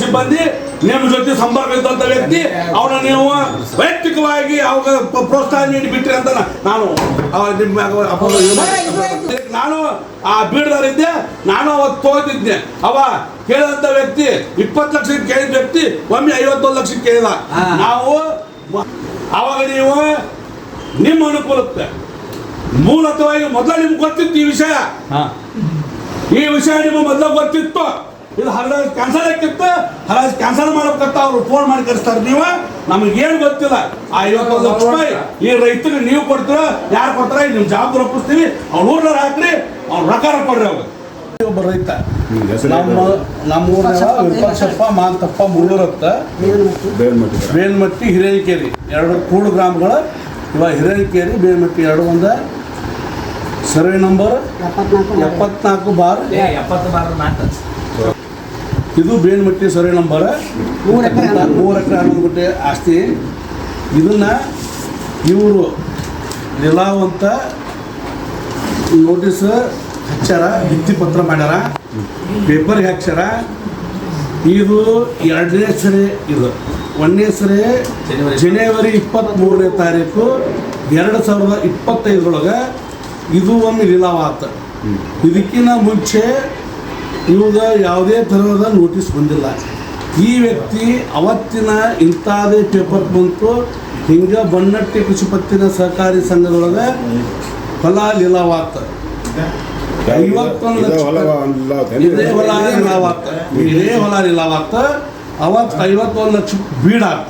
ಸಿಬ್ಬಂದಿ ನಿಮ್ಮ ಜೊತೆ ಸಂಪರ್ಕ ಇದ್ದಂತ ವ್ಯಕ್ತಿ ಅವನ ನೀವು ವೈಯಕ್ತಿಕವಾಗಿ ಅವಾಗ ಪ್ರೋತ್ಸಾಹ ನೀಡಿ ಬಿಟ್ರಿ ಅಂತ ನಾನು ನಾನು ಆ ಬೀಡದಲ್ಲಿದ್ದೆ ನಾನು ಅವತ್ತು ತೋತಿದ್ದೆ ಅವ ಕೇಳಿದಂತ ವ್ಯಕ್ತಿ ಇಪ್ಪತ್ತು ಲಕ್ಷಕ್ಕೆ ಕೇಳಿದ ವ್ಯಕ್ತಿ ಒಮ್ಮೆ ಐವತ್ತೊಂದು ಲಕ್ಷಕ್ಕೆ ಕೇಳಿದ. ನಾವು ಅವಾಗ ನೀವು ನಿಮ್ಮ ಅನುಕೂಲಕ್ಕೆ ಮೂಲತವಾಗಿ ಮೊದಲು ನಿಮ್ಗೆ ಗೊತ್ತಿತ್ತು ಈ ವಿಷಯ. ಈ ವಿಷಯ ನಿಮ್ಗೆ ಮೊದಲು ಗೊತ್ತಿತ್ತು. ಇದು ಹರಾಜ್ ಕ್ಯಾನ್ಸಲ್ ಆಗಿತ್ತು ಹರಾಜ್ ಕ್ಯಾನ್ಸಲ್ ಮಾಡಬೇಕಂತ ಅವ್ರು ಫೋನ್ ಮಾಡಿ ಕರೆಸ್ತಾರೆ. ನೀವು ನಮಗೆ ಏನು ಗೊತ್ತಿಲ್ಲ. ಆ ಐವತ್ತೊಂದು ಲಕ್ಷ ರೂಪಾಯಿ ಈ ರೈತರಿಗೆ ನೀವು ಕೊಡ್ತೀರ ಯಾರು ಕೊಡ್ತಾರ ನಿಮ್ಮ ಜವಾಬ್ದಾರಿ ಒಪ್ಪಿಸ್ತೀವಿ. ಅವ್ರ ಊರ್ನಾರ ಹಾಕ್ರಿ ಅವ್ರ ರೊಕ್ಕ ಕೊಡ್ರಿ ಅವ್ರು. ಒಬ್ಬ ರೈತ. ನಮ್ಮ ನಮ್ಮ ಊರಿನ ಮಾಂತಪ್ಪ ಮುಳ್ಳೂರತ್ತ ಬೇಲ್ಮಟ್ಟಿ. ಬೇಲ್ಮಟ್ಟಿ ಹಿರೇಕೆರೆ ಎರಡು ಕೂಡು ಗ್ರಾಮಗಳ ಇವಾಗ ಹಿರೇಕೇರಿ ಬೇಲ್ಮಟ್ಟಿ ಎರಡು ಒಂದು. ಸರ್ವೆ ನಂಬರ್ ಎಪ್ಪತ್ನಾಲ್ಕು. ಬಾರ್. ಎಪ್ಪತ್ತು ಬಾರ್ ಮಾತು ಇದು ಸರಿ ನಂಬರ್. ಮೂರು ಎಕರೆ. ಮೂರು ಎಕರೆ ಹನ್ನೊಂದು ಗುಂಟೆ ಆಸ್ತಿ. ಇದನ್ನ ಇವರು ನಿಲಾವಂತ ನೋಟಿಸ್ ಹಚ್ಚಾರ ಭಿತ್ತಿ ಪತ್ರ ಮಾಡ್ಯಾರ ಪೇಪರ್ಗೆ ಹಾಕ್ಸ್ಯಾರ. ಇದು ಎರಡನೇ ಸರಿ ಇದು. ಒಂದನೇ ಸರಿ ಜನವರಿ. ಇಪ್ಪತ್ತ್ ಇಪ್ಪತ್ತ್ಮೂರನೇ ತಾರೀಕು ಎರಡು ಸಾವಿರದ ಇಪ್ಪತ್ತೈದರೊಳಗೆ ಇದು ಒಂದು ನಿಲಾವಾತ. ಇದಕ್ಕಿಂತ ಮುಂಚೆ ಇವಾಗ ಯಾವುದೇ ಥರದ ನೋಟಿಸ್ ಬಂದಿಲ್ಲ. ಈ ವ್ಯಕ್ತಿ ಅವತ್ತಿನ ಇಂಥದೇ ಪೇಪರ್ ಬಂತು. ಹಿಂಗೆ ಬಣ್ಣಟ್ಟಿ ಕೃಷಿ ಪತ್ತಿನ ಸಹಕಾರಿ ಸಂಘದೊಳಗೆ ಹೊಲ ಲೀಲಾವಾತ. ಐವತ್ತೊಂದು ಇದೇ ಲಕ್ಷ? ಇದೇ ಹೊಲ ಲೀಲಾವಾತ. ಇದೇ ಹೊಲ ಲೀಲಾವಾತ. ಅವತ್ತು ಐವತ್ತೊಂದು ಲಕ್ಷ ಬೀಡಾತ.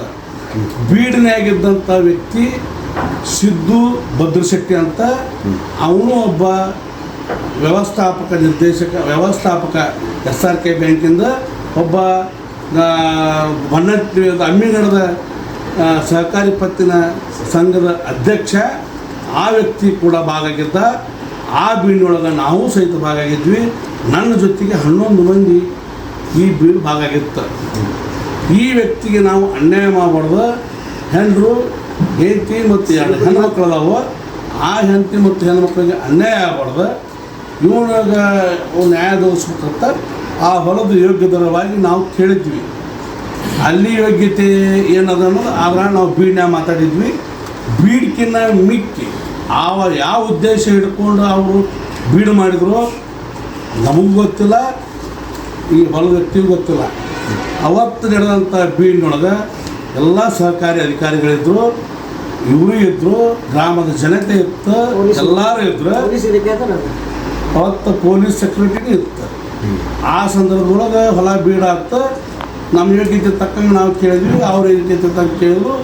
ಬೀಡ್ನಾಗಿದ್ದಂಥ ವ್ಯಕ್ತಿ ಸಿದ್ದು ಭದ್ರಶೆಟ್ಟಿ ಅಂತ. ಅವನು ಒಬ್ಬ ವ್ಯವಸ್ಥಾಪಕ ನಿರ್ದೇಶಕ, ವ್ಯವಸ್ಥಾಪಕ ಎಸ್ ಆರ್ ಕೆ ಬ್ಯಾಂಕಿಂದ ಒಬ್ಬ ಬಣ್ಣ ಬನ್ನಟ್ಟಿ ಅಮ್ಮಿಗಡದ ಸಹಕಾರಿ ಪತ್ತಿನ ಸಂಘದ ಅಧ್ಯಕ್ಷ, ಆ ವ್ಯಕ್ತಿ ಕೂಡ ಭಾಗಾಗಿದ್ದ ಆ ಬೀಡಿನೊಳಗೆ ನಾವು ಸಹಿತ ಭಾಗಾಗಿದ್ವಿ ನನ್ನ ಜೊತೆಗೆ ಹನ್ನೊಂದು ಮಂದಿ ಈ ಬೀಳು ಭಾಗಾಗಿತ್ತು ಈ ವ್ಯಕ್ತಿಗೆ ನಾವು ಅನ್ಯಾಯ ಮಾಡಬಾರ್ದು. ಹೆಣ್ಣರು ಹೆಂಡತಿ ಮತ್ತು ಎರಡು ಹೆಣ್ಮಕ್ಳು ಅದಾವ. ಆ ಹೆಂಡತಿ ಮತ್ತು ಹೆಣ್ಮಕ್ಳಿಗೆ ಅನ್ಯಾಯ ಆಗಬಾರ್ದು. ಇವನಾಗ ನ್ಯಾಯ ದೋಸ್ಬೇಕಂತ ಆ ಹೊಲದ ಯೋಗ್ಯ ದರವಾಗಿ ನಾವು ಕೇಳಿದ್ವಿ. ಅಲ್ಲಿ ಯೋಗ್ಯತೆ ಏನದ ಅನ್ನೋದು ಆದ್ರೆ ನಾವು ಬೀಡ್ನ ಮಾತಾಡಿದ್ವಿ. ಬೀಡ್ಕಿನ್ನ ಮಿಕ್ಕಿ ಆವ ಯಾವ ಉದ್ದೇಶ ಹಿಡ್ಕೊಂಡು ಅವರು ಬೀಡು ಮಾಡಿದ್ರು ನಮಗೂ ಗೊತ್ತಿಲ್ಲ ಈ ಹೊಲದ ವ್ಯಕ್ತಿಗೂ ಗೊತ್ತಿಲ್ಲ. ಅವತ್ತು ನಡೆದಂಥ ಬೀಡಿನೊಳಗೆ ಎಲ್ಲ ಸಹಕಾರಿ ಅಧಿಕಾರಿಗಳಿದ್ರು ಇವರು ಇದ್ದರು ಗ್ರಾಮದ ಜನತೆ ಇತ್ತು ಎಲ್ಲರೂ ಇದ್ರು. ಅವತ್ತು ಪೊಲೀಸ್ ಸೆಕ್ಯೂರಿಟಿನೂ ಇತ್ತು ಆ ಸಂದರ್ಭದೊಳಗೆ ಹೊಲ ಬೀಡಾಗ್ತ ನಮ್ಮ ಯೋಗ್ಯತೆ ತಕ್ಕಂಗೆ ನಾವು ಕೇಳಿದ್ವಿ, ಅವ್ರ ಯೋಗ್ಯತೆ ತಕ್ಕ ಕೇಳಿದ್ರು.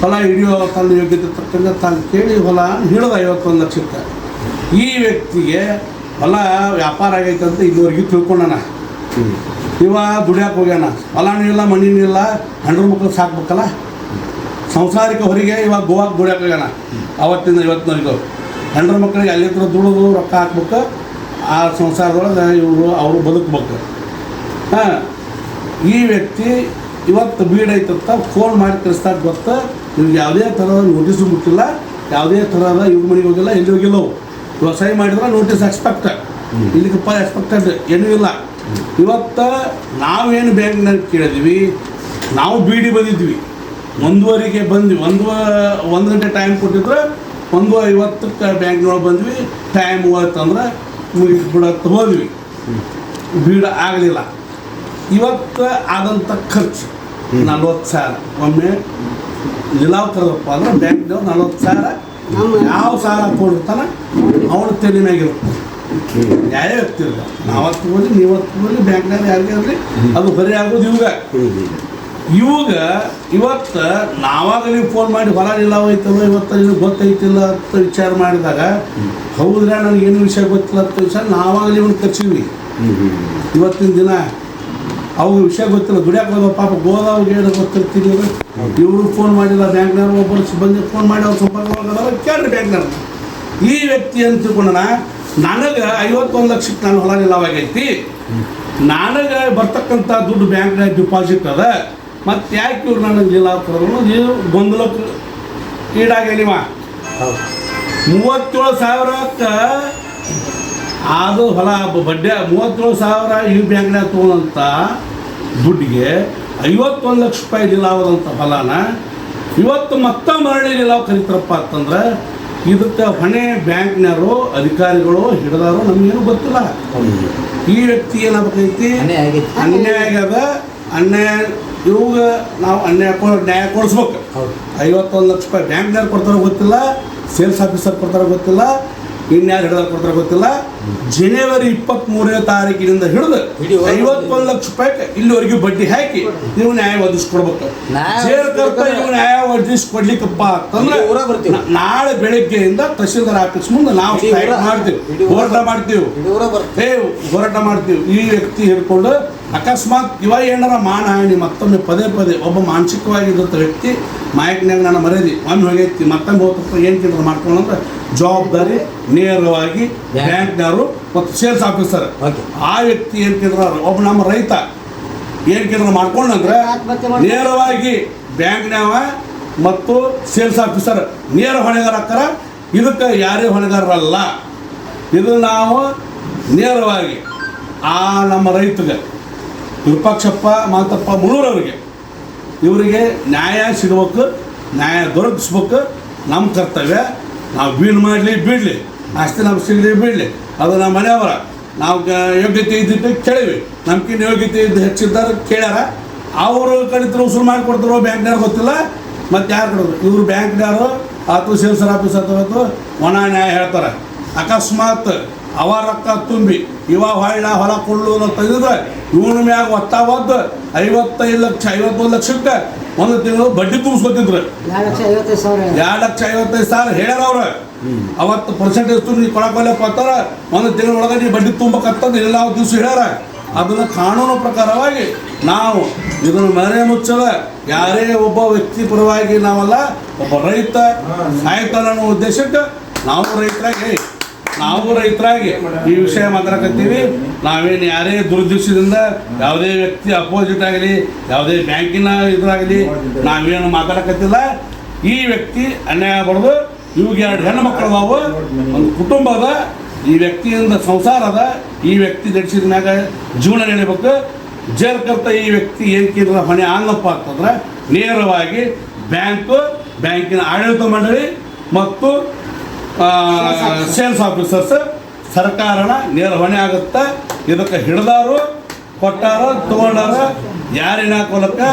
ಹೊಲ ಹಿಡಿಯೋ ತನ್ನ ಯೋಗ್ಯತೆ ತಕ್ಕಂಗೆ ತಾನು ಕೇಳಿ ಹೊಲ ಹಿಡಿದ ಐವತ್ತೊಂದು ಲಕ್ಷಕ್ಕೆ. ಈ ವ್ಯಕ್ತಿಗೆ ಹೊಲ ವ್ಯಾಪಾರ ಆಗೈತೆ ಅಂತ ಇದುವರೆಗೂ ತಿಳ್ಕೊಂಡಣ ಇವ ದುಡಿಯಕ್ಕೆ ಹೋಗ್ಯಾನ. ಹೊಲನೂ ಇಲ್ಲ, ಮಣ್ಣಿನೂ ಇಲ್ಲ ಹೆಂಡ್ರ ಮಕ್ಕಳು ಸಾಕ್ಬೇಕಲ್ಲ. ಸಂಸಾರಿಕ ಹೊರಗೆ ಇವಾಗ ಗೋವಾಕ್ಕೆ ದುಡಿಯಕ್ಕೆ ಹೋಗ್ಯಾನ. ಅವತ್ತಿಂದ ಇವತ್ತಿನವರೆಗೂ ಹೆಂಡ್ರ ಮಕ್ಕಳಿಗೆ ಅಲ್ಲಿ ಹತ್ರ ದುಡಿದು ರೊಕ್ಕ ಹಾಕ್ಬೇಕು. ಆ ಸಂಸಾರದೊಳಗೆ ಇವರು ಅವರು ಬದುಕಬೇಕು. ಹಾಂ ಈ ವ್ಯಕ್ತಿ ಇವತ್ತು ಬೀಡ್ ಐತಂತ ಫೋನ್ ಮಾಡಿ ಕಳಿಸ್ದಾಗ ಗೊತ್ತಾ? ಇವ್ರಿಗೆ ಯಾವುದೇ ಥರದ ನೋಟಿಸು ಮುಟ್ಟಿಲ್ಲ ಯಾವುದೇ ಥರದ ಇವ್ರ ಮನೆಗೆ ಹೋಗಿಲ್ಲ ಎಲ್ಲಿ ಹೋಗಿಲ್ಲ. ಇವಾಗ ಸಹಿ ಮಾಡಿದ್ರೆ ನೋಟಿಸ್ ಎಕ್ಸ್ಪೆಕ್ಟ್ ಇಲ್ಲಿಗಪ್ಪ ಎಕ್ಸ್ಪೆಕ್ಟೆಡ್ ಏನೂ ಇಲ್ಲ. ಇವತ್ತು ನಾವೇನು ಬ್ಯಾಂಕ್ನಾಗ ಕೇಳಿದ್ವಿ ನಾವು ಬೀಡಿ ಬಂದಿದ್ವಿ. ಒಂದುವರೆಗೆ ಬಂದ್ವಿ ಒಂದು ಒಂದು ಗಂಟೆ ಟೈಮ್ ಕೊಟ್ಟಿದ್ರೆ ಒಂದು ಐವತ್ತಕ್ಕೆ ಬ್ಯಾಂಕ್ನೊಳಗೆ ಬಂದ್ವಿ. ಟೈಮ್ ಹೋಯ್ತಂದ್ರೆ ಕೂಡ ಹೋದ್ವಿ ಬೀಡ ಆಗಲಿಲ್ಲ. ಇವತ್ತು ಆದಂಥ ಖರ್ಚು ನಲ್ವತ್ತು ಸಾವಿರ. ಒಮ್ಮೆ ನಿಲಾವ್ ಕರೆದಪ್ಪ ಅಂದ್ರೆ ಬ್ಯಾಂಕ್ನವ್ರು ನಲ್ವತ್ತು ಸಾವಿರ. ಯಾವ ಸಾಲ ಕೊಡಿರ್ತಾನೆ ಅವನ ತಲೆ ಮ್ಯಾಗಿರುತ್ತೆ ನ್ಯಾಯ ಇರ್ತಿರಲ್ಲ ನಾವತ್ತು ಹೋಗಿ ನೀವತ್ತು ಹೋಗಿ ಬ್ಯಾಂಕ್ನಾಗ ಯಾರಿಗೆ ಇರಲಿ. ಅದು ಬರೀ ಆಗೋದು ಇವಾಗ. ಇವಾಗ ಇವತ್ತು ನಾವಾಗ ನೀವು ಫೋನ್ ಮಾಡಿ ಹೊಲ ಹೋಯ್ತಲ್ಲ ಐತಲ್ಲ ಇವತ್ತು ನಿನಗೆ ಗೊತ್ತೈತಿಲ್ಲ ಅಂತ ವಿಚಾರ ಮಾಡಿದಾಗ ಹೌದ್ರಾ ನನಗೆ ಏನು ವಿಷಯ ಗೊತ್ತಿಲ್ಲ ಅಂತ ವಿಚಾರ ನಾವಾಗ ಇವನು ಕರ್ಸಿದ್ವಿ. ಇವತ್ತಿನ ದಿನ ಅವ್ರ ವಿಷಯ ಗೊತ್ತಿಲ್ಲ. ದುಡಿಯಾಕ ಹೋದ ಪಾಪ ಗೋದಾವ್ರಿಗೆ ಏನು ಗೊತ್ತಿರ್ತೀವಿ ಇವರು ಫೋನ್ ಮಾಡಿಲ್ಲ ಬ್ಯಾಂಕ್ನವ್ರು ಒಬ್ಬರು ಸಿಬ್ಬಂದಿ ಫೋನ್ ಮಾಡಿ ಅವ್ರು ಸಂಪರ್ಕ ಕೇಳ್ರಿ ಬ್ಯಾಂಕ್ನವ್ರು. ಈ ವ್ಯಕ್ತಿ ಅಂತ ತಿಳ್ಕೊಂಡಣ ನನಗೆ ಐವತ್ತೊಂದು ಲಕ್ಷಕ್ಕೆ ನಾನು ಹೊಲ ನಿಲ್ಲವಾಗೈತಿ ನನಗೆ ಬರ್ತಕ್ಕಂಥ ದುಡ್ಡು ಬ್ಯಾಂಕ್ನಾಗ ಡಿಪಾಸಿಟ್ ಅದ. ಮತ್ತು ಯಾಕೆ ಇವ್ರು ನನ್ನ ಜಿಲ್ಲಾ ಅನ್ನೋದು ನೀವು ಗೊಂದಲಕ್ಕೆ ಈಡಾಗಲಿ ಮೂವತ್ತೇಳು ಸಾವಿರಕ್ಕೆ ಅದು ಹೊಲ ಬಡ್ಡೆ. ಮೂವತ್ತೇಳು ಸಾವಿರ ಈ ಬ್ಯಾಂಕ್ನಾಗ ತೊಗೊಂಡಂಥ ದುಡ್ಡಿಗೆ ಐವತ್ತೊಂದು ಲಕ್ಷ ರೂಪಾಯಿ ನಿಲಾವದಂಥ ಹೊಲನ. ಇವತ್ತು ಮತ್ತೆ ಮರಳಿ ನಿಲಾವ್ ಕರೀತಾರಪ್ಪ ಅಂತಂದ್ರೆ ಇದಕ್ಕೆ ಹೊಣೆ ಬ್ಯಾಂಕ್ನವರು ಅಧಿಕಾರಿಗಳು ಹಿಡಿದಾರು ನಮಗೇನು ಗೊತ್ತಿಲ್ಲ. ಈ ವ್ಯಕ್ತಿ ಏನಾಗಬೇಕೈತಿ. ಅನ್ಯಾಯ ಆಗ್ಯದ. ಅನ್ಯಾಯ ಇವಾಗ ನಾವು ಅನ್ಯಾಯ ನ್ಯಾಯ ಕೊಡಿಸ್ಬೇಕು. ಐವತ್ತೊಂದು ಲಕ್ಷ ರೂಪಾಯಿ ಬ್ಯಾಂಕ್ನವ್ರು ಕೊಡ್ತಾರೋ ಗೊತ್ತಿಲ್ಲ ಸೇಲ್ಸ್ ಆಫೀಸರ್ ಕೊಡ್ತಾರೋ ಗೊತ್ತಿಲ್ಲ ಇನ್ಯಾರು ಹಿಡಿದಾರ ಕೊಡ್ತಾರೋ ಗೊತ್ತಿಲ್ಲ. ಜನವರಿ ಇಪ್ಪತ್ತ್ಮೂರನೇ ತಾರೀಕಿನಿಂದ ಹಿಡಿದು ಐವತ್ತೊಂದು ಲಕ್ಷ ರೂಪಾಯಿ ಇಲ್ಲಿವರೆಗೂ ಬಡ್ಡಿ ಹಾಕಿ ನೀವು ನ್ಯಾಯ ಒದಗಿಸ್ಕೊಡ್ಬೇಕು. ಇವ್ ನ್ಯಾಯ ಒದಗಿಸ್ಕೊಡ್ಲಿಕ್ಕಪ್ಪ ಅಂತಂದ್ರೆ. ನಾಳೆ ಬೆಳಗ್ಗೆಯಿಂದ ತಹಸೀಲ್ದಾರ್ ಆಫೀಸ್ ಮುಂದೆ ನಾವು ಮಾಡ್ತೀವಿ. ಹೋರಾಟ ಮಾಡ್ತೀವಿ. ಹೋರಾಟ ಮಾಡ್ತೀವಿ. ಈ ವ್ಯಕ್ತಿ ಹಿಡ್ಕೊಂಡು ಅಕಸ್ಮಾತ್ ಇವ ಏನಾರ ಮಾನಹಾನಿ ಮತ್ತೊಮ್ಮೆ ಪದೇ ಪದೇ ಒಬ್ಬ ಮಾನಸಿಕವಾಗಿದ್ದಂಥ ವ್ಯಕ್ತಿ ಮಾಯಕ್ನಾಗ ನಾನು ಮರೆಯದಿ ಒಮ್ಮೆ ಹೋಗೈತಿ ಮತ್ತೊಮ್ಮೆ ಹೋಗ್ತಪ್ಪ ಏನು ಕೇಂದ್ರ ಮಾಡ್ಕೊಂಡು ಅಂದ್ರೆ ಜವಾಬ್ದಾರಿ ನೇರವಾಗಿ ಬ್ಯಾಂಕ್. ಬ್ಯಾಂಕ್ನವರು ಮತ್ತು ಸೇಲ್ಸ್ ಆಫೀಸರ್ ಆ ವ್ಯಕ್ತಿ ಏನು ಕೇಂದ್ರ ಒಬ್ಬ ನಮ್ಮ ರೈತ ಏನು ಕೇಂದ್ರ ಮಾಡ್ಕೊಂಡಂದ್ರೆ. ನೇರವಾಗಿ ಬ್ಯಾಂಕ್ನವ ಮತ್ತು ಸೇಲ್ಸ್ ಆಫೀಸರ್ ನೇರ ಹೊಣೆಗಾರ ಹಾಕ್ತಾರ ಇದಕ್ಕೆ ಯಾರೇ ಹೊಣೆಗಾರರಲ್ಲ ಇದು ನಾವು ನೇರವಾಗಿ ಆ ನಮ್ಮ ರೈತಗೆ ವಿರೂಪಾಕ್ಷಪ್ಪ ಮಾತಪ್ಪ ಮುಳೂರವರಿಗೆ ಇವರಿಗೆ ನ್ಯಾಯ ಸಿಗಬೇಕು, ನ್ಯಾಯ ದೊರಕಿಸ್ಬೇಕು. ನಮ್ಮ ಕರ್ತವ್ಯ, ನಾವು ಬೀಳ್ ಮಾಡಲಿ, ಬೀಳಲಿ. ಅಷ್ಟೇ ನಮ್ಗೆ ಸಿಗಲಿ, ಬೀಳಲಿ. ಅದು ನಮ್ಮ ಮನೆಯವರ. ನಾವು ಯೋಗ್ಯತೆ ಇದ್ದಿದ್ದು ಕೇಳಿವಿ. ನಮ್ಗಿನ್ನ ಯೋಗ್ಯತೆ ಇದ್ದು ಹೆಚ್ಚಿದ್ದಾರೆ ಕೇಳ್ಯಾರ. ಅವರು ಕಡಿತರು ಉಸುರು ಮಾಡಿ ಕೊಡ್ತಾರೋ ಬ್ಯಾಂಕ್ನವ್ರು ಗೊತ್ತಿಲ್ಲ. ಮತ್ತು ಯಾರು ಕೊಡೋದು ಇವರು ಬ್ಯಾಂಕ್ನವರು, ಆತು ಸೇಲ್ಸರ್ ಆಫೀಸ್ ಅಥವಾ ಒಣ ನ್ಯಾಯ ಹೇಳ್ತಾರೆ. ಅಕಸ್ಮಾತ್ ಅವ ರೊಕ್ಕ ತುಂಬಿ ಇವ ಹೊಳ್ಳ ಹೊಲ ಕೊಳ್ಳು ಅನ್ನೋ ತೆಗೆದ್ರೆ ಇವನ ಮ್ಯಾಗ ಒತ್ತ ಒದ್ದು ಐವತ್ತೈದು ಲಕ್ಷ ಐವತ್ತೊಂದು ಲಕ್ಷಕ್ಕೆ ಒಂದು ತಿಂಗಳು ಬಡ್ಡಿ ತುಂಬಿಸ್ಕೊತಿದ್ರು. ಎರಡು ಲಕ್ಷ ಐವತ್ತೈದು ಸಾವಿರ. ಹೇಳ್ಯಾರ ಅವ್ರು. ಅವತ್ತು ಪರ್ಸೆಂಟೇಜ್ ತುಂಬ ನೀವು ಕೊಡಕೊಲ್ಲ ಕೊತ್ತಾರ ಒಂದು ತಿಂಗಳ ಒಳಗೆ ನೀವು ಬಡ್ಡಿ ತುಂಬಕತ್ತಂದು ಎಲ್ಲ ದಿವಸ ಹೇಳ್ಯಾರ. ಅದನ್ನು ಕಾನೂನು ಪ್ರಕಾರವಾಗಿ ನಾವು ಇದನ್ನು ಮನೆ ಮುಚ್ಚದ ಯಾರೇ ಒಬ್ಬ ವ್ಯಕ್ತಿ ಪರವಾಗಿ ನಾವಲ್ಲ ಒಬ್ಬ ರೈತ ಸಾಯ್ತಾರ ಅನ್ನೋ ಉದ್ದೇಶಕ್ಕೆ ನಾವು ರೈತರಾಗಿ ನಾವು ರೈತರಾಗಿ ಈ ವಿಷಯ ಮಾತಾಡಕತ್ತೀವಿ. ನಾವೇನು ಯಾರೇ ದುರುದ್ದೇಶದಿಂದ ಯಾವುದೇ ವ್ಯಕ್ತಿ ಅಪೋಸಿಟ್ ಆಗಲಿ, ಯಾವುದೇ ಬ್ಯಾಂಕಿನ ಇದಾಗಲಿ ನಾವೇನು ಮಾತಾಡಕತ್ತಿಲ್ಲ. ಈ ವ್ಯಕ್ತಿ ಅನ್ಯಾಯ ಆಗ್ಬಾರ್ದು ಇವಾಗ ಎರಡು ಹೆಣ್ಣು ಮಕ್ಕಳು ಅದಾವು. ಒಂದು ಕುಟುಂಬ ಅದ, ಈ ವ್ಯಕ್ತಿಯಿಂದ ಸಂಸಾರ ಅದ. ಈ ವ್ಯಕ್ತಿ ನಡೆಸಿದ ಮ್ಯಾಗ ಜೀವನ ನಡಿಬೇಕು. ಜೇಲ್ ಕರ್ತ ಈ ವ್ಯಕ್ತಿ ಏನಕ್ಕಿಂತ ಹೊಣೆ ಆಗಪ್ಪ ಅಂತಂದ್ರೆ ನೇರವಾಗಿ ಬ್ಯಾಂಕು, ಬ್ಯಾಂಕಿನ ಆಡಳಿತ ಮಂಡಳಿ ಮತ್ತು ಸೇಲ್ಸ್ ಆಫೀಸರ್ಸ್ ಸರ್ಕಾರನ ನೇರ ಹೊಣೆ ಆಗುತ್ತೆ. ಇದಕ್ಕೆ ಹಿಡ್ದಾರು, ಕೊಟ್ಟಾರ, ತಗೊಂಡಾರ ಯಾರಿನ ಕೊಲಕ್ಕೆ?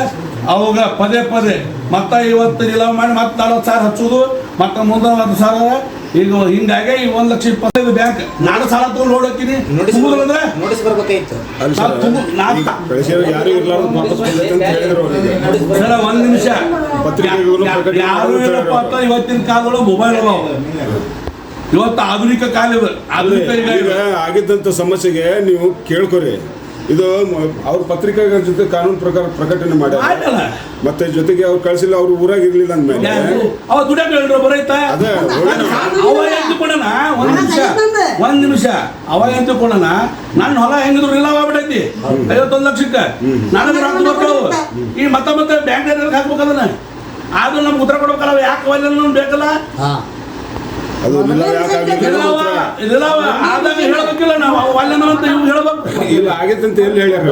ಅವಾಗ ಪದೇ ಪದೇ ಮತ್ತೆ ಇವತ್ತು ನಿಲವ ಮಾಡಿ ಮತ್ತೆ ನಲ್ವತ್ತು ಸಾವಿರ ಹಚ್ಚೋದು ಮತ್ತೆ ಮುಂದೆ ಹತ್ತು ಸಾವಿರ. ಈಗ ಹಿಂಗಾಗೆ ಈ ಒಂದು ಲಕ್ಷ ಇಪ್ಪತ್ತೈದು ಬ್ಯಾಂಕ್ ನಾನು ಸಾಲ ತಗೊಂಡು ನೋಡೋಕಿನಿ. ನೋಟಿಸ್ ಅಂದ್ರೆ ನೋಟಿಸ್ ಅವ್ರಿಗೆ ಸರ ಒಂದ್ ನಿಮಿಷ. ಯಾರು. ಏನಪ್ಪ ಅಂತ ಇವತ್ತಿನ ಕಾಲದೊಳಗೆ ಮೊಬೈಲ್ ಅದಾವ. ಇವತ್ತು ಆಧುನಿಕ ಕಾಲ ಇದೆ. ಆಧುನಿಕ ಆಗಿದ್ದಂಥ ಸಮಸ್ಯೆಗೆ ನೀವು ಕೇಳ್ಕೊರಿ. ಇದು ಅವ್ರ ಪತ್ರಿಕೆಗಳ ಜೊತೆ ಕಾನೂನು ಪ್ರಕಾರ ಪ್ರಕಟಣೆ ಮಾಡ್ಯಾರ. ಮತ್ತೆ ಜೊತೆಗೆ ಅವ್ರು ಕಳಿಸಿಲ್ಲ ಅವ್ರು ಊರಾಗ ಇರ್ಲಿಲ್ಲ ಅಂದ್ಮೇಲೆ? ಅವ ದುಡಿಯಕ್ಕೆ ಹೇಳ್ರು ಬರೈತ? ಅದೇ ಅವ ಎಂತುಕೊಂಡನ? ಒಂದ್ ನಿಮಿಷ. ಒಂದ್ ನಿಮಿಷ. ಅವ ಎಂತುಕೊಂಡನ? ನನ್ನ ಹೊಲ ಹೆಂಗಿದ್ರು ಇಲ್ಲ ಆಗ್ಬಿಟ್ಟೈತಿ ಐವತ್ತೊಂದು ಲಕ್ಷಕ್ಕೆ. ನನಗೆ ರೊಕ್ಕ ಬರ್ತಾವು ಈ ಮತ್ತೆ ಮತ್ತೆ ಬ್ಯಾಂಕ್ ಹಾಕ್ಬೇಕು ಅದನ್ನ ಆದ್ರೂ ನಮ್ಗೆ ಉತ್ತರ ಕೊಡ್ಬೇಕಲ್ಲ ಯಾಕೆ ಬೇಕಲ್ಲ? ಹಾ. ಅದು ಹೇಳ್ಬೇಕಿಲ್ಲ ನಾವು. ಅಂತ ಇವ್ ಹೇಳ್ಬೇಕು. ಇಲ್ಲ ಆಗೈತಂತ ಎಲ್ಲಿ ಹೇಳ್ಯಾರ?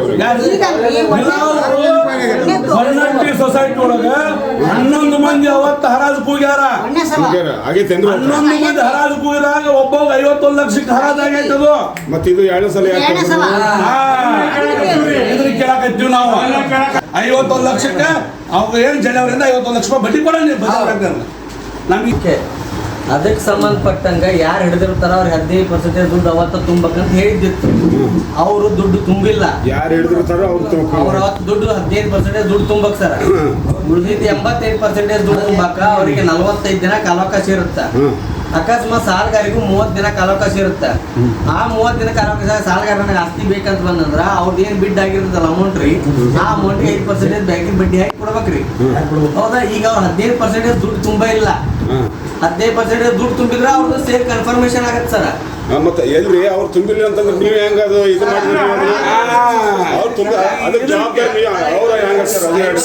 ಹೊನ್ನಟ್ಟಿ ಸೊಸೈಟಿ ಒಳಗ ಹನ್ನೊಂದು ಮಂದಿ ಅವತ್ತು ಹರಾಜು ಕೂಗ್ಯಾರ. ಆಗೈತೆ ಹನ್ನೊಂದು ಮಂದಿ ಹರಾಜು ಕೂಗಿದಾಗ ಒಬ್ಬ ಐವತ್ತೊಂದು ಲಕ್ಷಕ್ಕೆ ಹರಾಜು ಅದು. ಮತ್ತೆ ಇದು ಎರಡು ಸಲ. ಇದ್ರ ಕೇಳಕತ್ತೀವಿ ನಾವು. ಐವತ್ತೊಂದು ಲಕ್ಷಕ್ಕೆ ಅವ್ರು ಏನು ಜನವರಿಂದ ಐವತ್ತೊಂದು ಲಕ್ಷ ರೂಪಾಯಿ ಬಡ್ಡಿ ಕೊಡ ನಮಗೆ ಅದಕ್ಕೆ ಸಂಬಂಧಪಟ್ಟಂಗೆ ಯಾರು ಹಿಡಿದಿರ್ತಾರ ಅವ್ರಿಗೆ ಹದಿನೈದು ಪರ್ಸೆಂಟೇಜ್ ದುಡ್ಡು ಅವತ್ತ ತುಂಬಬೇಕಂತ ಹೇಳಿದ್ದಿತ್ತು. ಅವರು ದುಡ್ಡು ತುಂಬಿಲ್ಲ. ಯಾರು ಹಿಡಿದಿರ್ತಾರೋ ಅವ್ರು ಅವ್ರ ಅವತ್ತು ದುಡ್ಡು ಹದಿನೈದು ಪರ್ಸೆಂಟ್ ದುಡ್ಡು ತುಂಬಕ್ ಸರ್. ಉಳಿದಿದ್ದು ಎಂಬತ್ತೈದು ಪರ್ಸೆಂಟೇಜ್ ದುಡ್ಡು ತುಂಬಾಕ ಅವರಿಗೆ ನಲವತ್ತೈದು ದಿನ ಕಾಲಾವಕಾಶ ಇರುತ್ತೆ. ಅಕಸ್ಮಾತ್ ಸಾಲಗಾರಿಗೂ ಮೂವತ್ತು ದಿನ ಕಾಲಾವಕಾಶ ಇರುತ್ತೆ. ಆ ಮೂವತ್ತು ದಿನ ಕಾಲಾವಕಾಶ ಸಾಲಗಾರನಿಗೆ ಆಸ್ತಿ ಬೇಕಂತ ಬಂದಂದ್ರ ಅವ್ರದ್ದು ಏನು ಬಿಡ್ ಆಗಿರ್ತದಲ್ಲ ಅಮೌಂಟ್ ರೀ ಆ ಅಮೌಂಟ್ ಐದು ಪರ್ಸೆಂಟೇಜ್ ಬ್ಯಾಂಕಿಗೆ ಬಡ್ಡಿ ಹಾಕಿ ಕೊಡ್ಬೇಕ್ರಿ. ಹೌದಾ? ಈಗ ಅವ್ರು ಹದಿನೈದು ಪರ್ಸೆಂಟೇಜ್ ದುಡ್ಡು ತುಂಬ ಇಲ್ಲ. ಹದಿನೈದು ಪರ್ಸೆಂಟ್ ದುಡ್ಡು ತುಂಬಿದ್ರೆ ಅವ್ರದ್ದು ಸೇಲ್ ಕನ್ಫರ್ಮೇಶನ್ ಆಗತ್ತೆ ಸರ್. ಮತ್ತೆ ಎಲ್ರಿ ಅವ್ರು ತುಂಬಿಲ್ಲ ಅಂತಂದ್ರೆ ನೀವು ಹೆಂಗ ಅದು ಇದು ಮಾಡಿದ್ರಿ ಅವ್ರು ತುಂಬ ಅದಕ್ಕೆ ಜವಾಬ್ದಾರಿ ನೀವು ಅವ್ರ ಹೆಂಗ ಸರ್ ಅದು ಹೇಳಿ.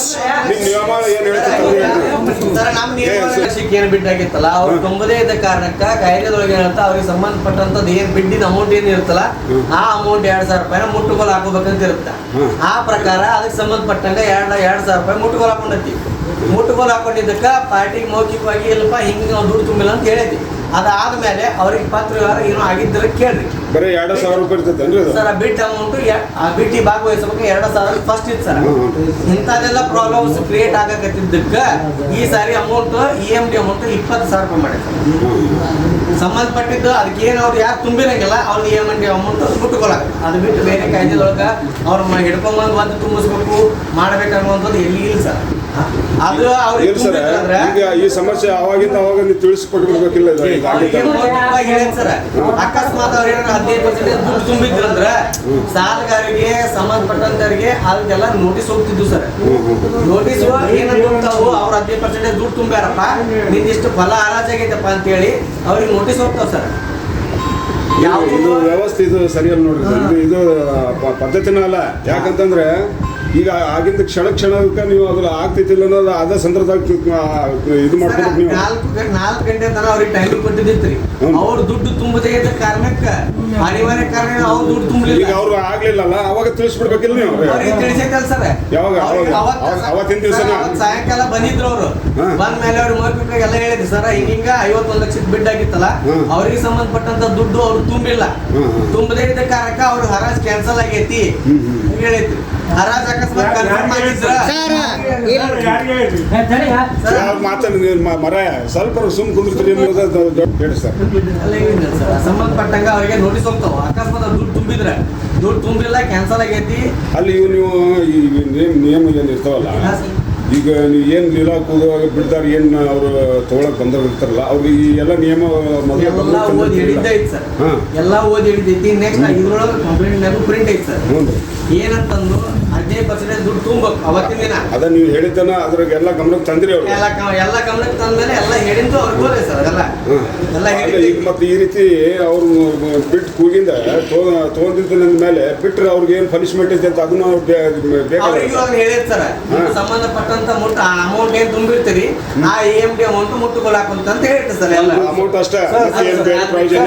ನಿಮ್ ನಿಯಮ ಏನ್ ಹೇಳ್ತಾರೆ ಅದು ಸರ್ ನಮ್ಮ ನಿಯಮಕ್ಕೆ ಏನು ಬಿಡ್ ಆಗಿತ್ತಲ್ಲ ಅವ್ರು ತುಂಬದೇ ಇದ್ದ ಕಾರಣಕ್ಕ ಕಾಯ್ದೆದೊಳಗೆ ಏನಂತ ಅವ್ರಿಗೆ ಸಂಬಂಧಪಟ್ಟಂತದ್ದು ಏನ್ ಬಿಡ್ಡಿನ ಅಮೌಂಟ್ ಏನ್ ಇರುತ್ತಲ್ಲ ಆ ಅಮೌಂಟ್ ಎರಡ್ ಸಾವಿರ ರೂಪಾಯಿನ ಮುಟ್ಟುಗೋಲು ಹಾಕೋಬೇಕಂತ ಇರುತ್ತೆ. ಆ ಪ್ರಕಾರ ಅದಕ್ಕೆ ಸಂಬಂಧಪಟ್ಟಂಗ ಎರಡ್ ಎರಡ್ ಸಾವಿರ ರೂಪಾಯಿ ಮುಟ್ಟುಗೋಲು ಹಾಕೊಂಡೈತಿ ಮುಟ್ಟುಗೋಲು ಹಾಕೊಂಡಿದ್ದಕ್ಕೆ ಪಾರ್ಟಿಗೆ ಮೌಖಿಕವಾಗಿ ಇಲ್ಲಪ್ಪ ಹಿಂಗೆ ನಾವು ದುಡ್ಡು ತುಂಬಿಲ್ಲ ಅಂತ ಹೇಳಿದ್ವಿ. ಅದಾದ್ಮೇಲೆ ಅವ್ರಿಗೆ ಪತ್ರ ವ್ಯವಹಾರ ಏನೋ ಆಗಿದ್ದರೆ ಕೇಳ್ರಿ. ಬರೀ ಎರಡು ಸಾವಿರ ರೂಪಾಯಿ ಸರ್ ಅಮೌಂಟ್ ಆ ಬಿಟ್ಟಿ ಭಾಗವಹಿಸಬೇಕು ಎರಡು ಸಾವಿರ ಫಸ್ಟ್ ಇತ್ತು ಸರ್. ಇಂಥದ್ದೆಲ್ಲ ಇಂಥದೆಲ್ಲ ಪ್ರಾಬ್ಲಮ್ಸ್ ಕ್ರಿಯೇಟ್ ಆಗಕತ್ತಿದ್ದಕ್ಕೆ ಈ ಸಾರಿ amount E M D amount ಇಪ್ಪತ್ತು ಸಾವಿರ ರೂಪಾಯಿ ಮಾಡಿದ್ರು ಸಂಬಂಧಪಟ್ಟಿದ್ದು ಅದಕ್ಕೆ ಏನು ಅವ್ರು ಯಾರು ತುಂಬಿರಂಗಿಲ್ಲ ಅವ್ರು ಇ ಎಂ ಡಿ ಅಮೌಂಟ್ ಮುಟ್ಕೊಳಕ್ಕೆ ಅದು ಬಿಟ್ಟು ಬೇರೆ ಕಾಯ್ದೆದೊಳಗೆ ಅವ್ರ ಹಿಡ್ಕೊಂಬಂದು ಬಂದು ತುಂಬಿಸ್ಬೇಕು ಮಾಡ್ಬೇಕನ್ನುವಂಥದ್ದು ಎಲ್ಲಿ ಇಲ್ಲ ಸರ್. ಅದು ಅವ್ರಿಗೆ ಇಲ್ಲ ಸರ್ ತುಂಬಿದ್ರಂದ್ರೆ ಈಗ ಈ ಸಮಸ್ಯೆ ಅವಾಗಿಂದ ಅವಾಗ ನೀವು ತಿಳಿಸ್ಕೊಟ್ಬಿಡ್ಬೇಕಿಲ್ಲ ಸರ್. ಅಕಸ್ಮಾತ್ ಅವ್ರ ಏನಾರ ಹದಿನೈದು ಪರ್ಸೆಂಟ್ ದುಡ್ಡು ತುಂಬಿದ್ರಂದ್ರ ಸಾಲಗಾರರಿಗೆ ಸಂಬಂಧಪಟ್ಟಂತವರಿಗೆ ಅದಕ್ಕೆಲ್ಲ ನೋಟಿಸ್ ಹೋಗ್ತಿದ್ವು ಸರ್. ನೋಟಿಸ್ ಏನ ಹೋಗ್ತಾವು ಅವ್ರ ಹದಿನೈದು ಪರ್ಸೆಂಟ್ ದುಡ್ಡು ತುಂಬ್ಯಾರಪ್ಪ ನಿಂದಿಷ್ಟು ಫಲ ಹರಾಜಾಗೈತಪ್ಪ ಅಂತೇಳಿ ಅವ್ರಿಗೆ ನೋಟಿಸ್ ಹೋಗ್ತಾವ ಸರ್. ಇದು- ಇದು ವ್ಯವಸ್ಥೆ ಇದು ಸರಿಯಲ್ಲ ನೋಡ್ರಿ ಇದು ಪದ್ಧತಿನ ಅಲ್ಲ. ಯಾಕಂತಂದ್ರೆ ಈಗ ಆಗಿಂದ ಕ್ಷಣ ಕ್ಷಣಕ್ಕೆ ನೀವು ಅದ್ರ ಆಗ್ತಿತ್ತಿಲ್ಲ ಅನ್ನೋದು ಅದ ಸಂದರ್ಭದಾಗ ಇದು ಮಾಡ್ಕೊಂಡು ನೀವು ನಾಲ್ಕು ಗಂಟೆ ನಾಲ್ಕು ಗಂಟೆ ತನಕ ಅವ್ರಿಗೆ ಟೈಮ್ ಕೊಟ್ಟಿದ್ದಿತ್ರಿ ಅವ್ರ ದುಡ್ಡು ತುಂಬದೇ ಇದ್ದ ಕಾರಣಕ್ಕೆ ಅನಿವಾರ್ಯ ಕಾರಣ ಅವ್ರು ದುಡ್ಡು ಈಗ ತುಂಬಲಿಲ್ಲ ಅವ್ರು ಆಗ್ಲಿಲ್ಲಲ್ಲ ಅವಾಗ ತಿಳಿಸ್ಬಿಡ್ಬೇಕಿಲ್ಲ ನೀವು ಅವ್ರಿಗೆ ತಿಳಿಸೈತಲ್ಲ ಸರ್ ಯಾವಾಗ? ಅವಾಗ? ಅವತ್ತಿನ ದಿವಸ ಸಾಯಂಕಾಲ ಬಂದಿದ್ರು ಅವರು. ಬಂದ ಮೇಲೆ ಅವ್ರು ಮೌಖಿಕ ಎಲ್ಲ ಹೇಳಿದ್ರು ಸರ್ ಹಿಂಗ ಐವತ್ತೊಂದು ಲಕ್ಷದ ಬಿಡ್ ಆಗಿತ್ತಲ್ಲ. ಅವ್ರಿಗೆ ಸಂಬಂಧಪಟ್ಟಂತ ದುಡ್ಡು ಅವ್ರು ತುಂಬಿಲ್ಲ. ತುಂಬದೇ ಇದ್ದ ಕಾರಣಕ್ಕ ಅವ್ರ ಹರಾಜ್ ಕ್ಯಾನ್ಸಲ್ ಆಗೈತಿ. ಹೇಳೈತಿ ಮರ ಸ್ವಲ್ಪ ಸುಮ್ ಕುಂದಿರ್ತೀರಿ ಹೇಳಿ ಸರ್. ಅಲ್ಲ ಏನಿಲ್ಲ ಸರ್. ಸಂಬಂಧಪಟ್ಟಂಗ ಅವರಿಗೆ ನೋಟಿಸ್ ಹೋಗ್ತಾವ. ಅಕಸ್ಮಾತ್ ದುಡ್ಡು ತುಂಬಿದ್ರೆ. ದುಡ್ಡು ತುಂಬಿಲ್ಲ ಕ್ಯಾನ್ಸಲ್ ಆಗೈತಿ. ಅಲ್ಲಿ ಇವು ನೀವು ಈ ನೇಮ್ ನಿಯಮ ಏನು ಇರ್ತಾವಲ್ಲ. ಈಗ ನೀವು ಏನು ಲೀಲಾಕ್ ಹೋಗುವಾಗ ಬಿಡ್ತಾರೆ ಏನು ಅವರು ತಗೊಳಕ್ ಬಂದವ್ರು ಇರ್ತಾರಲ್ಲ ಅವ್ರಿಗೆ ಈ ಎಲ್ಲ ನಿಯಮ ಮೊದಲೇ ಎಲ್ಲ ಓದಿ ಹಿಡಿದೈತಿ ಸರ್. ಹಾಂ. ಎಲ್ಲ ಓದಿ ಹಿಡಿದೈತಿ ನೆಕ್ಸ್ಟ್ ಇದ್ರೊಳಗೆ ಕಂಪ್ಲೇಂಟ್ ಪ್ರಿಂಟ್ ಐತಿ ಸರ್. ಹ್ಞೂ ಏನಂತಂದು ಹದಿನೈದು ಪರ್ಸೆಂಟ್ ದುಡ್ಡು ತುಂಬಬೇಕು ಅವತ್ತಿನ ದಿನ. ಅದ ನೀವು ಹೇಳಿದ್ದನ್ನ ಅದ್ರಾಗ ಎಲ್ಲ ಗಮನಕ್ಕೆ ತಂದ್ರಿ ಅವ್ರು. ಎಲ್ಲ ಎಲ್ಲ ಗಮನಕ್ಕೆ ತಂದ್ಮೇಲೆ ಎಲ್ಲ ಹೇಳಿದ್ದು ಅವ್ರಿಗೆ ಹೋದೆ ಸರ್ ಅದೆಲ್ಲ. ಈಗ ಮತ್ತೆ ಈ ರೀತಿ ಅವ್ರು ಬಿಟ್ಟು ಕೂಗಿಂದ ತೊಗೊಂಡಿದ್ದ ಮೇಲೆ ಬಿಟ್ಟರೆ ಅವ್ರಿಗೆ ಏನು ಪನಿಷ್ಮೆಂಟ್ ಇದೆ ಅಂತ ಅದನ್ನು ಅವ್ರು ನಿಮ್ಗೆ ಸಂಬಂಧಪಟ್ಟಂತ ಮುಟ್ಟ ಅಮೌಂಟ್ ಏನ್ ತುಂಬಿರ್ತೀರಿ ಆ ಇ ಎಂ ಡಿ ಅಮೌಂಟ್ ಮುಟ್ಟುಕೊಳಕುಂತ ಅಂತ ಹೇಳ್ತಾರೆ ಸರ್ ಎಲ್ಲ. ಅಮೌಂಟ್ ಅಷ್ಟೇ.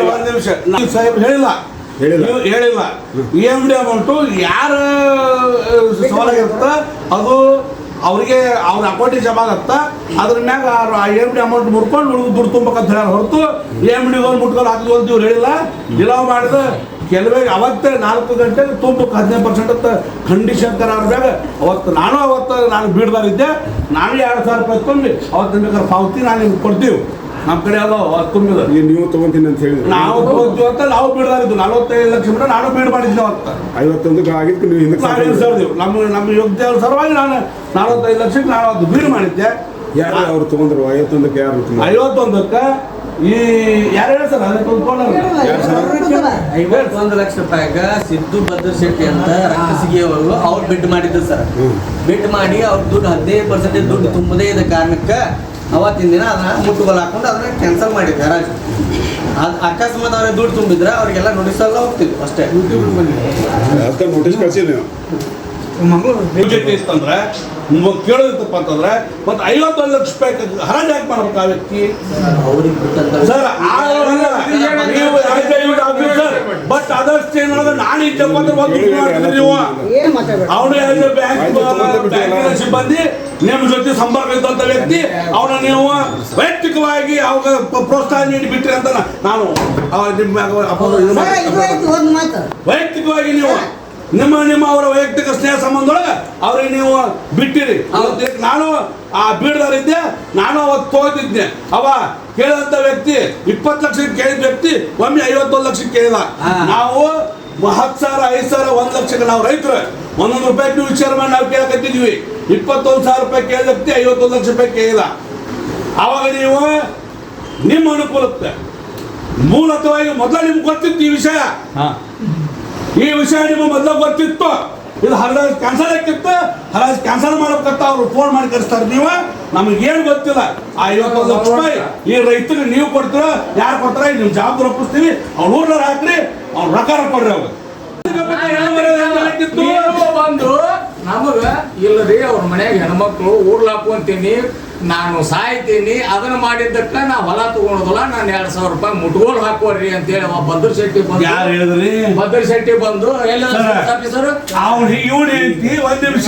ಒಂದು ನಿಮಿಷ. ನೀವು ಸಾಹೇಬ್ ಹೇಳಿಲ್ಲ. ಹೇಳಿಲ್ಲ. ನೀವು ಹೇಳಿಲ್ಲ. ಇ ಎಂ ಡಿ ಅಮೌಂಟು ಯಾರ ಸವಾಲಾಗಿರುತ್ತ ಅದು ಅವ್ರಿಗೆ ಅವ್ರ ಅಕೌಂಟಿಗೆ ಜಮಾ ಆಗತ್ತ ಅದ್ರ ಮ್ಯಾಗ ಎಂ ಡಿ ಅಮೌಂಟ್ ಮುರ್ಕೊಂಡು ಉಳಿದು ದುಡ್ಡು ತುಂಬಬೇಕಂತ ಹೇಳ ಹೊರತು ಎಂ ಡಿ ಒಂದು ಮುಟ್ಕೊಂಡು ಹಾಕಿದ್ವು ಅಂತ ಇವ್ರು ಹೇಳಿಲ್ಲ. ಇಲಾವ್ ಮಾಡಿದ ಕೆಲವೇ ಅವತ್ತೇ ನಾಲ್ಕು ಗಂಟೆ ತುಂಬಕ್ಕೆ ಹದಿನೈದು ಪರ್ಸೆಂಟ್ ಅಂತ ಕಂಡೀಷನ್ ಮ್ಯಾಗ. ಅವತ್ತು ನಾನು ಅವತ್ತು ನಾನು ಬೀಡ್ದಾರಿದ್ದೆ ನಾನು ಎರಡು ಸಾವಿರ ರೂಪಾಯಿ ತುಂಬಿ, ಅವತ್ತಿನ ಬೇಕಾದ್ರೆ ಪಾವತಿ ನಾನು ನಿಮ್ಗೆ ಕೊಡ್ತೀವಿ. ನಮ್ಮ ಕಡೆ ಅದು ಅವತ್ತು ತುಂಬಿದ. ಈಗ ನೀವು ತಗೊಂತೀನಿ ಅಂತ ಹೇಳಿದ್ರು. ನಾವು ತಗೋತೀವಿ ಅಂತ ನಾವು ಬೀಡ್ದಾರಿದ್ದು ನಲವತ್ತೈದು ಲಕ್ಷ ಬಿಟ್ಟು ನಾನು ಬೀಡ್ ಮಾಡಿದ್ದೆ ಅಂತ. ಐವತ್ತೊಂದು ಆಗಿದ್ದಕ್ಕೆ ನೀವು ಹಿಂದಕ್ಕೆ ಸಾಕಿದ್ರಿ. ಸರ್ದೀವಿ ನಮ್ಮ ನಮ್ಮ ಯೋಗ್ಯ ಸಲುವಾಗಿ ನಾನು ನಲವತ್ತೈದು ಲಕ್ಷಕ್ಕೆ ನಾನು ಅದು ಬೀಡ್ ಮಾಡಿದ್ದೆ. ಯಾರು ಅವ್ರು ತಗೊಂಡ್ರು? ಐವತ್ತೊಂದಕ್ಕೆ ಯಾರು? ಐವತ್ತೊಂದಕ್ಕೆ ಈ ಯಾರು ಹೇಳಿ ಸರ್? ಅದಕ್ಕೆ ಐವತ್ತೊಂದು ಲಕ್ಷ ರೂಪಾಯಿಗ ಸಿದ್ದು ಭದ್ರ ಶೆಟ್ಟಿ ಅಂತ ರಕ್ತಸಿಗಿಯವರು ಅವ್ರು ಬಿಡ್ ಮಾಡಿದ್ರು ಸರ್. ಬಿಟ್ ಬಿಡ್ ಮಾಡಿ ಅವ್ರ ದುಡ್ಡು ಹದಿನೈದು ಪರ್ಸೆಂಟೇಜ್ ದುಡ್ಡು ತುಂಬದೇ ಇದ್ದ ಕಾರಣಕ್ಕೆ ಅವತ್ತಿನ ದಿನ ಅದನ್ನ ಮುಟ್ಟುಗೋಲು ಹಾಕೊಂಡು ಅದನ್ನ ಕ್ಯಾನ್ಸಲ್ ಮಾಡಿದ್ವಿ ಹರಾಜು. ಅದು ಅಕಸ್ಮಾತ್ ಅವ್ರಿಗೆ ದುಡ್ಡು ತುಂಬಿದ್ರೆ ಅವ್ರಿಗೆಲ್ಲ ಎಲ್ಲ ಹೋಗ್ತಿದ್ವಿ ಅಷ್ಟೇ. ನೋಟಿಸ್ ಕಳಿಸಿ ನೀವು. ಯೋಗ್ಯತೆ ಇತ್ತಂದ್ರೆ ಮ- ಕೇಳೋದಿತ್ತಪ್ಪ ಅಂತಂದ್ರೆ ಮತ್ತೆ ಐವತ್ತೊಂದು ಲಕ್ಷ ರೂಪಾಯಿ ಹರಾಜು ಯಾಕೆ ಮಾಡ್ಬೇಕು ಆ ವ್ಯಕ್ತಿ? ಅವ್ರಿಗೆ ಬಿಟ್ಟಂತ ಸರ್ ನೀವು ಆಫೀಸರ್ ಬಟ್ ಅದಷ್ಟು ಏನಾದ್ರೆ ನಾನು ಇದ್ದಪ್ಪ ಅಂದ್ರೆ ಒಂದು ನೀವು. ಅವನು ಬ್ಯಾಂಕ್ ಬಿಟ್ಟಿಯಲ್ಲ. ಬ್ಯಾಂಕಿನ ಸಿಬ್ಬಂದಿ ನಿಮ್ಮ ಜೊತೆ ಸಂಪರ್ಕ ಇದ್ದಂತ ವ್ಯಕ್ತಿ ಅವನ ನೀವು ವೈಯಕ್ತಿಕವಾಗಿ ಅವಾಗ ಪ- ಪ್ರೋತ್ಸಾಹ ನೀಡಿ ಬಿಟ್ರಿ ಅಂತ ನಾನು ವೈಯಕ್ತಿಕವಾಗಿ ನೀವು. ನಿಮ್ಮ ನಿಮ್ಮ ಅವರ ವೈಯಕ್ತಿಕ ಸ್ನೇಹ ಸಂಬಂಧದೊಳಗೆ ಅವ್ರಿಗೆ ನೀವು ಬಿಟ್ಟಿರಿ. ನಾನು ಆ ಬೀಡದವರಿದ್ದೆ ನಾನು ಅವತ್ತು ತೋದಿದ್ದೆ ಅವ ಕೇಳಿದಂತ ವ್ಯಕ್ತಿ ಇಪ್ಪತ್ತು ಲಕ್ಷಕ್ಕೆ ಕೇಳಿದ ವ್ಯಕ್ತಿ ಒಮ್ಮೆ ಐವತ್ತೊಂದು ಲಕ್ಷಕ್ಕೆ ಕೇಳಿದ. ನಾವು ಹತ್ತು ಸಾವಿರ ಐದು ಸಾವಿರ ಒಂದು ಲಕ್ಷಕ್ಕೆ ನಾವು ರೈತರು. ಒಂದೊಂದು ರೂಪಾಯಿ ನೀವು ವಿಚಾರ ಮಾಡಿ ನಾವು ಕೇಳಕತ್ತಿದ್ವಿ. ಇಪ್ಪತ್ತೊಂದು ಸಾವಿರ ರೂಪಾಯಿ ಕೇಳಿದ ವ್ಯಕ್ತಿ ಐವತ್ತೊಂದು ಲಕ್ಷ ರೂಪಾಯಿ ಕೇಳಿದ. ಅವಾಗ ನೀವು ನಿಮ್ಮ ಅನುಕೂಲಕ್ಕೆ ಮೂಲತವಾಗಿ ಮೊದಲು ನಿಮ್ಗೆ ಗೊತ್ತಿತ್ತು ಈ ವಿಷಯ. ಈ ವಿಷಯ ನಿಮ್ಮ ಮೊದಲು ಗೊತ್ತಿತ್ತು ಇದು ಹರಾಜ್ ಕ್ಯಾನ್ಸಲ್ ಆಗ್ತಿತ್ತು. ಹರಾಜ್ ಕ್ಯಾನ್ಸಲ್ ಮಾಡಬೇಕಂತ ಅವ್ರು ಫೋನ್ ಮಾಡಿ ಕರೆಸ್ತಾರೆ. ನೀವು ನಮಗೇನು ಏನು ಗೊತ್ತಿಲ್ಲ. ಆ ಐವತ್ತೊಂದು ಲಕ್ಷ ರೂಪಾಯಿ ಈ ರೈತರಿಗೆ ನೀವು ಕೊಡ್ತೀರ ಯಾರು ಕೊಡ್ತಾರ ನಿಮ್ಮ ಜಾಬ್ ಒಪ್ಪಿಸ್ತೀವಿ. ಅವ್ರ ಊರ್ನ ಹಾಕ್ರಿ. ಅವ್ರ ರೊಕ್ಕ ಕೊಡ್ರಿ ಅವ್ರು. ನಮಗ ಇಲ್ಲರಿ ಅವ್ರ ಮನೆಯಾಗ ಹೆಣ್ಮಕ್ಳು ಊರ್ಲಾಕೊಂತೀನಿ ನಾನು ಸಾಯ್ತೀನಿ ಅದನ್ನ ಮಾಡಿದ್ದಕ್ಕ ನಾ ಹೊಲ ತಗೊಳೋದಲ್ಲ ನಾನು ಎರಡ್ ಸಾವಿರ ರೂಪಾಯಿ ಮುಟ್ಗೋಲ್ ಹಾಕೋರಿ ಅಂತ ಹೇಳಿ ಭದ್ರ ಶೆಟ್ಟಿ ಬಂದು ಯಾರು ಹೇಳಿದ್ರಿ? ಭದ್ರ ಶೆಟ್ಟಿ ಬಂದು ಎಲ್ಲ ಸರ್. ಅವ್ನ ಇವನ್ ಹೆಂಡತಿ ಒಂದ್ ನಿಮಿಷ.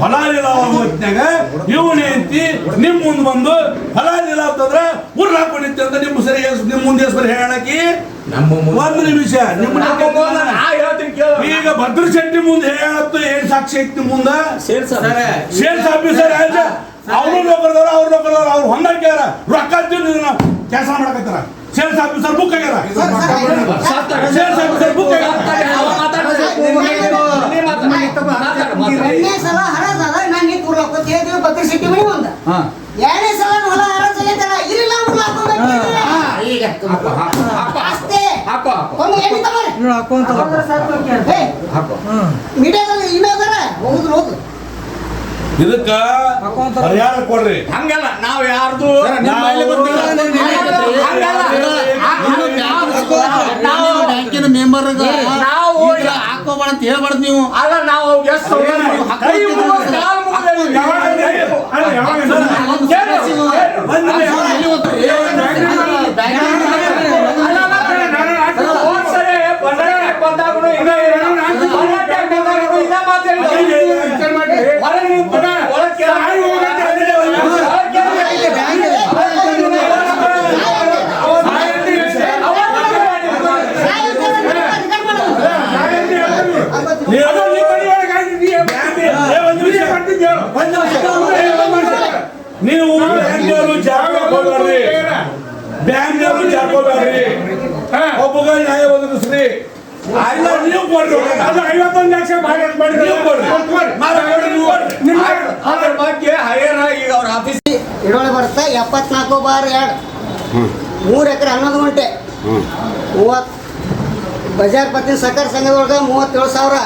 ಹೊಲ ಇಲ್ಲ ಹೆಂಡತಿ ನಿಮ್ ಮುಂದ್ ಬಂದು ಹೊಲ ಇಲ್ಲ ಅಂತಂದ್ರ ಊರ್ ಹಾಕೊಂಡಿತ್ತು ಅಂತ ನಿಮ್ ಸರಿ ನಿಮ್ ಮುಂದೆ ಸರಿ ಹೇಳಕಿ ಒಂದ್ ನಿಮಿಷ ನಿಮ್ಮ ನಮ್ಮ ಮುಂದೆ ನಾ ಹೇಳ್ತೀನಿ ಕೇಳು. ಈಗ ಭದ್ರ ಶೆಟ್ಟಿ ಮುಂದೆ ಹೇಳತ್ತು ಏನ್ ಸಾಕ್ಷಿ ಐತಿ ಮುಂದ. ಸರ್ ಸೇಲ್ಸ್ ಆಫೀಸರ್ ಅವ್ರು ನೌಕರದವ್ರ ಅವ್ರ ನೌಕರದವ್ರ ಅವ್ರು ಹೊಂದಾಕ್ಯಾರ ರೊಕ್ಕ ಕೆಲಸ ಮಾಡಕತ್ತಾರ ಸೇಲ್ಸ್ ಆಫೀಸರ್ ಬುಕ್ ಆಗ್ಯಾರ ಸೇಲ್ಸ್ ಆಫೀಸರ್ ಬುಕ್ ಆಗ್ಯಾರ. ಎರಡನೇ ಸಲ ಹರಾಜ್ ಅದ ನಾನು ನೀ ಕೂರ್ಲಾಕ ಪತ್ರ ಸಿಟ್ಟಿ ಮನಿ ಒಂದ ಎರಡನೇ ಸಲ ಹೊಲ ಹರಾಜ್ ಇಲ್ಲ ಈಗ ಹಾಕೋ, ಹಾಕೋ, ಹಾಕೋ, ಅಷ್ಟೇ. ಹಾಕೋ, ಹಾಕೋ. ಒಂದು ಎಣ್ಣೆ ತಗೊಳ್ಳಿ ಹೇ ಹಾಕೋ. ಮೀಡಿಯಾದಲ್ಲಿ ಇಮೇಲ್ ಅದಾರ ಹೋಗುದು ಹೋಗು ಇದಕ್ಕ ಪರಿಹಾರ ಕೊಡ್ರಿ. ಹಂಗಲ್ಲ ನಾವ್ ಯಾರ್ದು ಮೆಂಬರ್ ನಾವು ಹಾಕೋಬಾರ ಅಂತ ಹೇಳ್ಬಾರ್ದು ನೀವು. ಅಲ್ಲ ನಾವು ಎಷ್ಟು ಕೈ ಮುಗ್ದು, ಕಾಲ್ ಮುಗ್ದು ಹೇಳಿದ್ವಿ. ಯಾವಾಗ ಅಲ್ಲ, ಯಾವಾಗ ಅಂದ್ರಿ? ಕೇಳು, ಕೇಳು. ಬಂದ್ರಿ. ಅಲ್ಲ, ಮತ್ತೆ ನಾನು ಹೋದ್ ಸರಿ ಬಂಡಾಯ ಬಂದಾಗನು ಹಿಂಗೆ ಬಂಡಾಯ ಬಂದಾಗನು ಇದೇ ಮಾತು ಹೇಳಿದ್ದು. ಹೊರಗೆ ನಿಂತು ಒಳಗೆ ಕೇಳು. ಒಳಗೆ ಕೇಳು. ನೀವು- ಏ, ಒಂದ್ ನಿಮಿಷ. ಒಂದ್ ನಿಮಿಷ. ನೀವು ಬ್ಯಾಂಕ್ನವರು ಜಾಗ ಕೊಡ್ಬೇಡ್ರಿ ಬ್ಯಾಂಕ್ನವರು ಜಾಗ ಕೊಡ್ಬೇಡ್ರಿ ಒಬ್ಬಗ ನ್ಯಾಯ ಒದಗಿಸ್ರಿ ಅಲ್ಲ ನೀವು ಕೊಡ್ರಿ. ಅದು ಐವತ್ತೊಂದು ಲಕ್ಷ ನೀವು ಮಾಡಿ ನೀವು ಕೊಡ್ರಿ. ಅದ್ರ ಬಗ್ಗೆ ಹೈಯರ್ ಈಗ ಅವ್ರ ಆಫೀಸ್ ಇಡೋಳೆ ಬರುತ್ತೆ ಎಪ್ಪತ್ನಾಲ್ಕು ಬಾರ್ ಎರಡು. ಮೂರು ಎಕರೆ ಹನ್ನೊಂದು ಗಂಟೆ. ಮೂವತ್ತು ಬಜಾರ್ ಪತ್ತಿನ ಸಹಕಾರ ಸಂಘದೊಳಗೆ ಮೂವತ್ತೇಳು ಸಾವಿರ.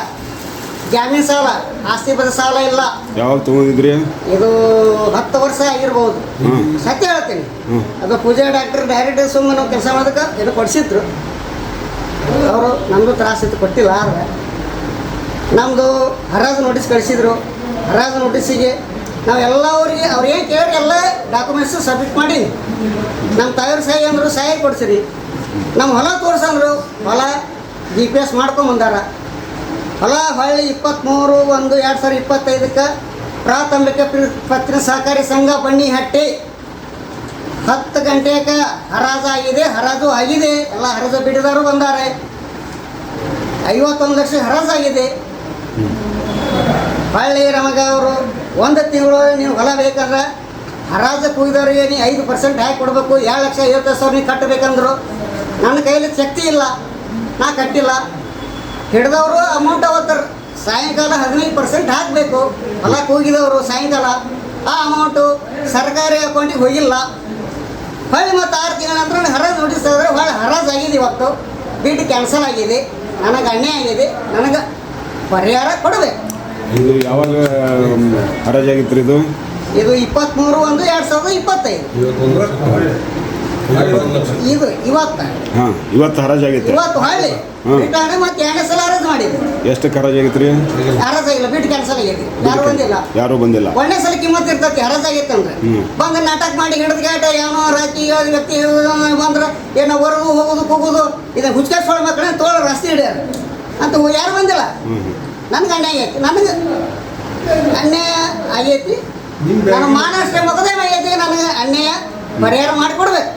ಜಾಮೀನ್ ಸಾಲ ಆಸ್ತಿ ಬದ ಸಾಲ ಇಲ್ಲ. ಯಾವಾಗ ತಗೊಂಡಿದ್ರಿ? ಇದು ಹತ್ತು ವರ್ಷ ಆಗಿರ್ಬೋದು. ಸತ್ಯ ಹೇಳ್ತೀನಿ. ಅದು ಪೂಜಾ ಡಾಕ್ಟರ್ ಡೈರೆಕ್ಟ್ ಸುಮ್ಮನೆ ನಾವು ಕೆಲಸ ಮಾಡೋದಕ್ಕೆ ಇದು ಕೊಡಿಸಿದ್ರು. ಅವರು ನಮ್ಮದು ತ್ರಾಸಿತ್ತು ಕೊಟ್ಟಿಲ್ಲ ಆದರೆ. ನಮ್ಮದು ಹರಾಜು ನೋಟಿಸ್ ಕಳಿಸಿದ್ರು. ಹರಾಜು ನೋಟಿಸಿಗೆ ನಾವು ಎಲ್ಲವರಿಗೆ, ಅವ್ರು ಏನು ಕೇಳಿ ಎಲ್ಲ ಡಾಕ್ಯುಮೆಂಟ್ಸು ಸಬ್ಮಿಟ್ ಮಾಡಿ. ನಮ್ಮ ತಾಯಿಯವ್ರ ಸಹಿ ಅಂದರು ಸಹಿ ಕೊಡ್ಸಿರಿ. ನಮ್ಮ ಹೊಲ ತೋರಿಸಂದ್ರು, ಹೊಲ ಜಿ ಪಿ ಎಸ್ ಮಾಡ್ಕೊಂಬಂದಾರ ಹೊಲ ಹೊಳ್ಳಿ ಇಪ್ಪತ್ತ್ಮೂರು ಒಂದು ಎರಡು ಸಾವಿರದ ಇಪ್ಪತ್ತೈದಕ್ಕೆ ಪ್ರಾಥಮಿಕ ಪತ್ರ ಸಹಕಾರಿ ಸಂಘ ಬನ್ನಿಹಟ್ಟಿ ಹತ್ತು ಗಂಟೆಗೆ ಹರಾಜಾಗಿದೆ, ಹರಾಜು ಆಗಿದೆ. ಎಲ್ಲ ಹರಾಜು ಬಿಡಿದಾರು ಬಂದಾರೆ. ಐವತ್ತೊಂದು ಲಕ್ಷ ಹರಾಜು ಆಗಿದೆ. ಹೊಳ್ಳಿ ನಮಗೆ ಅವರು, ಒಂದು ತಿಂಗಳು ನೀವು ಹೊಲ ಬೇಕಂದ್ರೆ ಹರಾಜು ಕುಯ್ದವ್ರಿಗೆ ನೀ ಐದು ಪರ್ಸೆಂಟ್ ಹಾಕಿ ಕೊಡಬೇಕು, ಎರಡು ಲಕ್ಷ, ಐವತ್ತು ಸಾವಿರ ನೀವು ಕಟ್ಟಬೇಕಂದ್ರು ನನ್ನ ಕೈಯಲ್ಲಿ ಶಕ್ತಿ ಇಲ್ಲ, ನಾ ಕಟ್ಟಿಲ್ಲ. ಹಿಡ್ದವರು ಅಮೌಂಟ್ ಅವತ್ತರ ಸಾಯಂಕಾಲ ಹದಿನೈದು ಪರ್ಸೆಂಟ್ ಹಾಕಬೇಕು. ಹೊಲ ಕೂಗಿದವರು ಸಾಯಂಕಾಲ, ಆ ಅಮೌಂಟು ಸರ್ಕಾರಿ ಅಕೌಂಟಿಗೆ ಹೋಗಿಲ್ಲ. ಹೊಳ್ಳಿ ಮತ್ತು ಆರು ತಿಂಗಳ ನಂತರ ಹರಾಜು ನೋಟಿಸ್ ಆದರೆ ಹೊಳ್ಳಿ ಹರಾಜಾಗಿದೆ ಇವತ್ತು. ಬಿಡ್ ಕ್ಯಾನ್ಸಲ್ ಆಗಿದೆ. ನನಗೆ ಅನ್ಯಾಯ ಆಗಿದೆ ನನಗೆ ಪರಿಹಾರ ಕೊಡಬೇಕು. ಇದು ಯಾವಾಗ ಹರಾಜಾಗಿತ್ತು ಇದು? ಇದು ಇಪ್ಪತ್ತ್ಮೂರು ಒಂದು ಎರಡು ಸಾವಿರದ ಇಪ್ಪತ್ತೈದು. ಇದು ಇವತ್ತು. ಹಾಂ ಇವತ್ತು ಹರಾಜಾಗಿತ್ತು ಇವತ್ತು ಹೊಳ್ಳಿ. ರಿಟರ್ನ್ ಮತ್ತೆ ಎರಡನೇ ಸಲ ಹರಾಜು ಮಾಡಿದ್ವಿ ಎಷ್ಟಕ್ಕೆ ಹರಾಜಾಗಿತ್ತು ರೀ ಹರಾಜು ಆಗಿಲ್ಲ ಬಿಡ್ ಕ್ಯಾನ್ಸಲ್ ಆಗೈತಿ ಯಾರು ಬಂದಿಲ್ಲ. ಯಾರು ಬಂದಿಲ್ಲ. ಒಳ್ಳೆ ಸಲ ಕಿಮ್ಮತ್ ಇರ್ತೈತಿ ಹರಾಜಾಗೈತಂದ್ರೆ ಅಂದ್ರೆ. ಬಂದು ನಾಟಕ ಮಾಡಿ ಹಿಡಿದ ಗಾಟ ಏನೋ ರಾಕಿ ಏಳು ವ್ಯಕ್ತಿ ಬಂದ್ರೆ ಏನೋ ಬರೋದು ಹೋಗೋದು ಕೂಗೋದು. ಇದನ್ನ ಸೋಳ ಮಕ್ಕಳ ತೋಳ ರಸ್ತೆ ಹಿಡಿಯಾರ. ಅಂತ ಯಾರು ಬಂದಿಲ್ಲ? ನನ್ ಗಂಡ ನನ್ಗೆ ಅನ್ಯಾಯ ಆಗೈತಿ. ನನಗೆ ಅನ್ಯಾಯ ಆಗೈತಿ. ನನ್ನ ಮಾನಷ್ಟ ಮಗದೇ ಆಗೈತಿ. ನನಗೆ ಅನ್ಯಾಯ ಪರಿಹಾರ ಮಾಡಿಕೊಡ್ಬೇಕು.